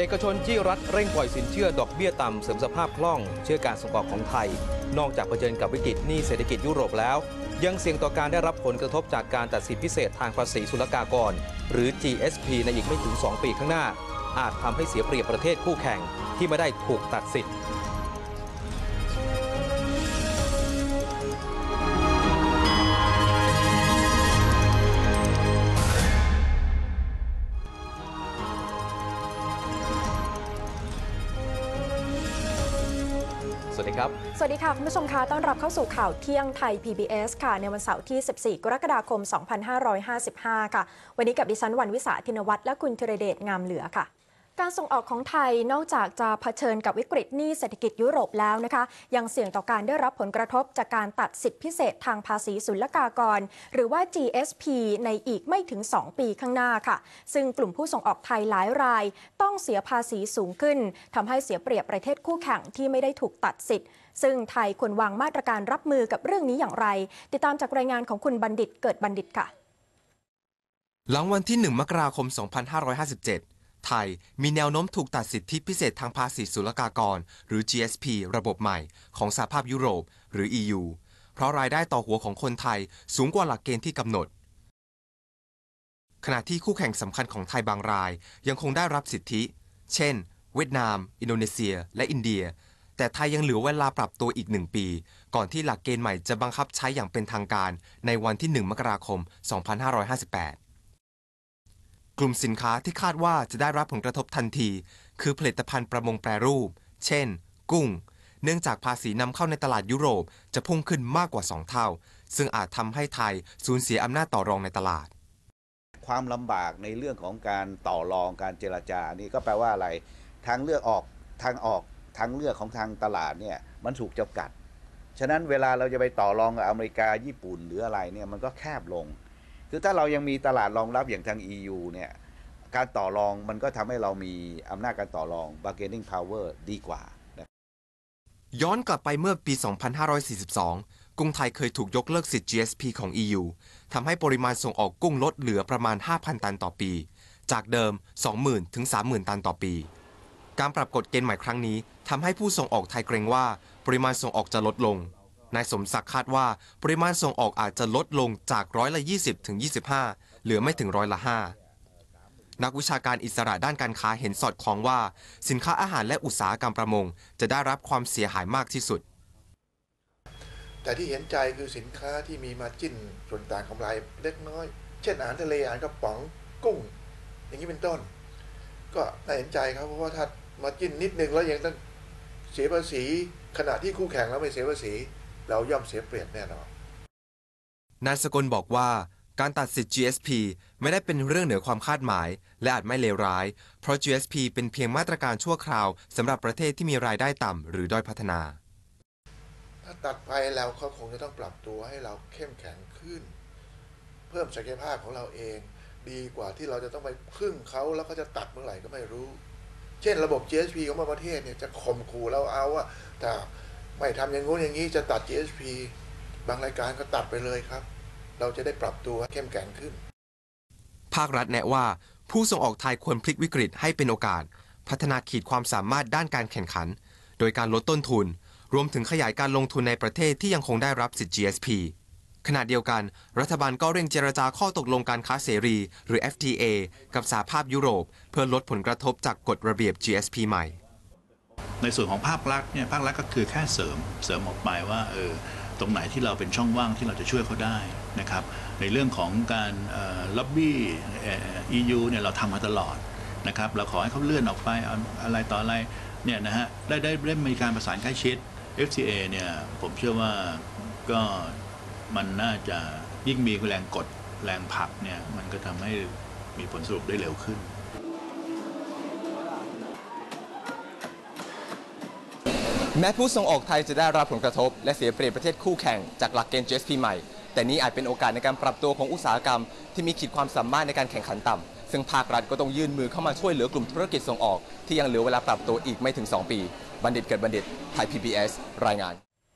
เอกชนที่รัฐเร่งปล่อยสินเชื่อดอกเบี้ยต่ำเสริมสภาพคล่อง เชื่อการส่งออกของไทย นอกจากเผชิญกับวิกฤตหนี้เศรษฐกิจยุโรปแล้ว ยังเสี่ยงต่อการได้รับผลกระทบจากการตัดสินพิเศษทางภาษีศุลกากร หรือ GSP ในอีกไม่ถึง 2 ปีข้างหน้า อาจทำให้เสียเปรียบประเทศคู่แข่งที่ไม่ได้ถูกตัดสิทธิ์ ครับ สวัสดีค่ะ คุณผู้ชมคะต้อนรับเข้าสู่ข่าวเที่ยงไทย PBS ค่ะ ในวันเสาร์ที่ 14 กรกฎาคม 2555 ค่ะ วันนี้กับดิฉันวันวิสาธินวัตรและคุณธีรเดชงามเหลือค่ะ การส่งออกของไทยนอกจากจะเผชิญกับวิกฤตหนี้เศรษฐกิจยุโรปแล้วนะคะ ยังเสี่ยงต่อการได้รับผลกระทบจากการตัดสิทธิพิเศษทางภาษีศุลกากร หรือว่า GSP ในอีกไม่ถึง 2 ปีข้างหน้าค่ะ ซึ่งกลุ่มผู้ส่งออกไทยหลายราย ต้องเสียภาษีสูงขึ้นทำให้เสียเปรียบประเทศคู่แข่งที่ไม่ได้ถูกตัดสิทธิ์ ซึ่งไทยควรวางมาตรการรับมือกับเรื่องนี้อย่างไร ติดตามจากรายงานของคุณบัณฑิตเกิดบัณฑิตค่ะ หลังวันที่ 1 มกราคม 2557 ไทยมีแนวโน้มถูกตัดสิทธิพิเศษทางภาษีศุลกากร หรือ GSP ระบบใหม่ ของสหภาพยุโรป หรือ EU เพราะรายได้ต่อหัวของคนไทยสูงกว่าหลักเกณฑ์ที่กำหนด ขณะที่คู่แข่งสำคัญของไทยบางราย ยังคงได้รับสิทธิ เช่น เวียดนาม อินโดนีเซีย และอินเดีย แต่ไทยยังเหลือเวลาปรับตัวอีกหนึ่งปี ก่อนที่หลักเกณฑ์ใหม่จะบังคับใช้อย่างเป็นทางการในวันที่ 1 มกราคม 2558 กลุ่มสินค้าที่คาดว่าจะได้รับผลกระทบทันที คือผลิตภัณฑ์ประมงแปรรูป เช่น กุ้ง เนื่องจากภาษีนำเข้าในตลาดยุโรปจะพุ่งขึ้นมากกว่า 2 เท่า ซึ่งอาจทำให้ไทยสูญเสียอำนาจต่อรองในตลาด ความลำบากในเรื่องของการต่อรองการเจรจานี่ก็แปลว่าอะไร ทางเลือกออกทางออกทางเลือกของทางตลาดเนี่ยมันถูกจำกัด ฉะนั้นเวลาเราจะไปต่อรองกับอเมริกาญี่ปุ่นหรืออะไรเนี่ยมันก็แคบลง คือถ้าเรายังมีตลาดรองรับอย่างทาง EU เนี่ยการต่อรองมันก็ทำให้เรามีอำนาจการต่อรอง bargaining power ดีกว่าย้อนกลับไปเมื่อปี 2542 กุ้งไทยเคยถูกยกเลิกสิทธิ์ GSP ของ EU ทำให้ปริมาณส่งออกกุ้งลดเหลือประมาณ 5,000 ตันต่อปี จากเดิม 20,000 ถึง 30,000 ตันต่อปี การปรับกฎเกณฑ์ใหม่ครั้งนี้ทำให้ผู้ส่งออกไทยเกรงว่า ปริมาณส่งออกจะลดลง นายสมศักดิ์คาดว่าปริมาณส่งออกอาจจะลดลงจากร้อยละ 20ถึง25 เหลือไม่ถึงร้อยละ 5 นักวิชาการอิสระด้านการค้าเห็นสอดคล้องว่า สินค้าอาหารและอุตสาหกรรมประมง จะได้รับความเสียหายมากที่สุด แต่ที่เห็นใจคือสินค้าที่มีมาจิ้นส่วนต่างกำไรเล็กน้อย เช่นอาหารทะเลอาหารกระป๋องกุ้ง อย่างนี้เป็นต้น ก็น่าเห็นใจครับเพราะว่าถ้ามาจิ้นนิดนึงแล้วยังต้องเสียภาษีขณะที่คู่แข่งแล้วไม่เสียภาษี เราย่อมเสียเปรียบแน่นอน นายสกลบอกว่าการตัดสิทธิ์ GSP ไม่ได้เป็นเรื่องเหนือความคาดหมาย และอาจไม่เลวร้าย เพราะ GSP เป็นเพียงมาตรการชั่วคราวสำหรับประเทศที่มีรายได้ต่ำหรือด้อยพัฒนา ถ้าตัดไปแล้วเขาคงจะต้องปรับตัวให้เราเข้มแข็งขึ้น เพิ่มศักยภาพของเราเอง ดีกว่าที่เราจะต้องไปพึ่งเขาแล้วเขาจะตัดเมื่อไหร่ก็ไม่รู้ เช่น ระบบ GSP ของบางประเทศเนี่ยจะข่มขู่เราเอาว่าแต่ ไม่ทำอย่างงู้นอย่างนี้จะตัด GSP บางรายการก็ตัดไปเลยครับ เราจะได้ปรับตัวเข้มแข็งขึ้น ภาครัฐแนะว่า ผู้ส่งออกไทยควรพลิกวิกฤตให้เป็นโอกาส พัฒนาขีดความสามารถด้านการแข่งขัน โดยการลดต้นทุน รวมถึงขยายการลงทุนในประเทศที่ยังคงได้รับสิทธิ GSP ขณะเดียวกัน รัฐบาลก็เร่งเจรจาข้อตกลงการค้าเสรี หรือ FTA กับสหภาพยุโรป เพื่อลดผลกระทบจากกฎระเบียบ GSP ใหม่ ในส่วนของภาครัฐเนี่ยภาครัฐก็คือแค่เสริมเสริมออกไปว่าเออตรงไหนที่เราเป็นช่องว่างที่เราจะช่วยเขาได้นะครับในเรื่องของการล็อบบี้ EU เนี่ยเราทำมาตลอดนะครับเราขอให้เขาเลื่อนออกไปเอาอะไรต่ออะไรเนี่ยนะฮะได้ได้ได้มีการประสานใกล้ชิด FTA เนี่ยผมเชื่อว่าก็มันน่าจะยิ่งมีแรงกดแรงผลักเนี่ยมันก็ทำให้มีผลสรุปได้เร็วขึ้น แม้ผู้ส่งออกไทยจะได้รับผลกระทบ และเสียเปรียบประเทศคู่แข่งจากหลักเกณฑ์ GSP ใหม่ แต่นี้อาจเป็นโอกาสในการปรับตัวของอุตสาหกรรม ที่มีขีดความสามารถในการแข่งขันต่ำ ซึ่งภาครัฐก็ต้องยื่นมือเข้ามาช่วยเหลือกลุ่มธุรกิจส่งออก ที่ยังเหลือเวลาปรับตัวอีกไม่ถึง 2 ปี บัณฑิตเกิดบัณฑิตไทย PBS รายงาน